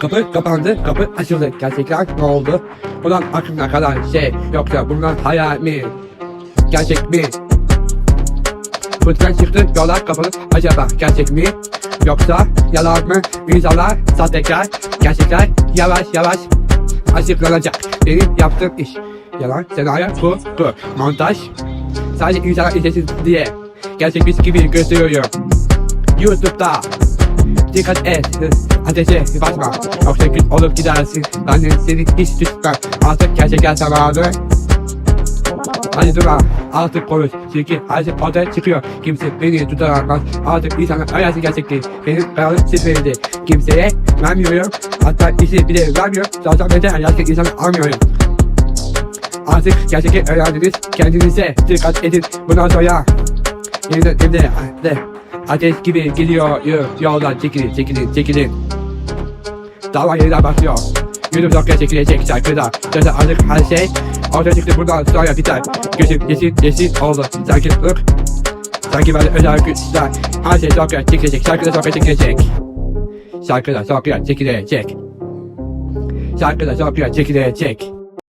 Kapı kapandı, kapı açıldı. Gerçekler ne oldu? Ulan aklına kalan şey yoksa bunlar hayal mi? Gerçek mi? Fıtkan çıktı yola kapalı acaba gerçek mi? Yoksa yalan mı? İnsanlar sahtekar, gerçekler yavaş yavaş açıklanacak. Benim yaptığım iş. Yalan, senaryo, kurgu, montaj. Sadece insanlar izlesin diye gerçekmiş gibi gösteriyorum. YouTube'da Dikkat et, ateşe basma. Yoksa gün olup gidersin. Ben de seni hiç tutmam. Artık gerçekler zamanı. Hadi durma artık konuş. Çünkü her şey ortaya çıkıyor. Kimse beni tutamaz. Artık insanlar hayatı gerçekliği Benim kararım şifreydi Kimseye vermiyorum. Hatta işi bile vermiyorum. Zaten neden gerçek insanı almıyorum. Artık gerçekleri öğrendiniz. Kendinize dikkat edin. Bundan sonra Yeniden evde de Ateş gibi gidiyor yo- yoldan çekilin çekilin çekilin Dava yeniden başlıyor Yürü blokya çekilecek şarkıda. Zaten artık her şey. Ortaya çıktı buradan sonra biter. Gözüm yeşil yeşil oldu. Sanki ırk Sanki böyle özel güçler. Her şey blokya çekilecek şarkıda blokya çekilecek. Şarkıda blokya çekilecek. Şarkıda blokya çekilecek